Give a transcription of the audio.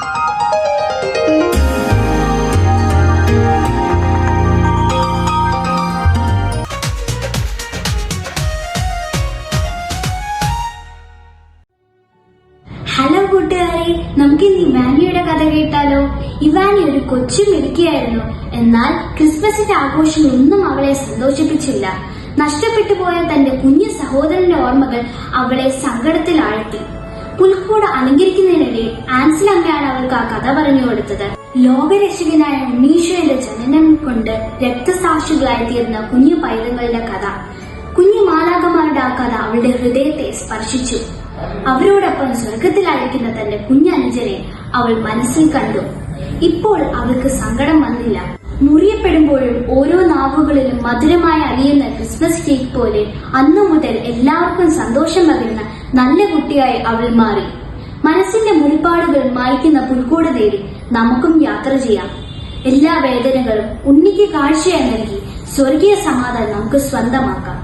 Hello കൂട്ടുകാരെ. നമുക്ക് ഇന്ന് ഇവാനിയുടെ കഥ കേട്ടാലോ? ഇവാനി ഒരു കൊച്ചു മിടുക്കിയായിരുന്നു. എന്നാൽ ക്രിസ്മസിന്റെ ആഘോഷം ഒന്നും അവളെ സന്തോഷിപ്പിച്ചില്ല. നഷ്ടപ്പെട്ടു പോയ തന്റെ കുഞ്ഞു സഹോദരന്റെ ഓർമ്മകൾ അവളെ സങ്കടത്തിൽ ആഴ്ത്തി പുൽക്കൂട് അലങ്കരിക്കുന്നതിനിടെ ആൻസിൽ അമ്മയാണ് അവൾക്ക് ആ കഥ പറഞ്ഞു കൊടുത്തത്. ലോകരക്ഷകനായ ഉണ്ണീശ്വരന്റെ ജനനം കൊണ്ട് രക്തസാക്ഷികളായി തീർന്ന കുഞ്ഞു പൈതങ്ങളുടെ കഥ. കുഞ്ഞു മാലാകമാരുടെ ആ കഥ അവളുടെ ഹൃദയത്തെ സ്പർശിച്ചു. അവരോടൊപ്പം സ്വർഗത്തിലായിരിക്കുന്ന തന്റെ കുഞ്ഞനുജനെ അവൾ മനസ്സിൽ കണ്ടു. ഇപ്പോൾ അവൾക്ക് സങ്കടം വന്നില്ല. മുറിയപ്പെടുമ്പോഴും ഓരോ നാവുകളിലും മധുരമായി അലിയുന്ന ക്രിസ്മസ് കേക്ക് പോലെ അന്നു മുതൽ എല്ലാവർക്കും സന്തോഷം പകരുന്ന നല്ല കുട്ടിയായി അവൾ മാറി. മനസ്സിന്റെ മുറിപ്പാടുകൾ മായ്ക്കുന്ന പുൽക്കൂട് തേടി നമുക്കും യാത്ര ചെയ്യാം. എല്ലാ വേദനകളും ഉണ്ണിക്ക് കാഴ്ചയായി നൽകി സ്വർഗീയ സമാധാനം നമുക്ക് സ്വന്തമാക്കാം.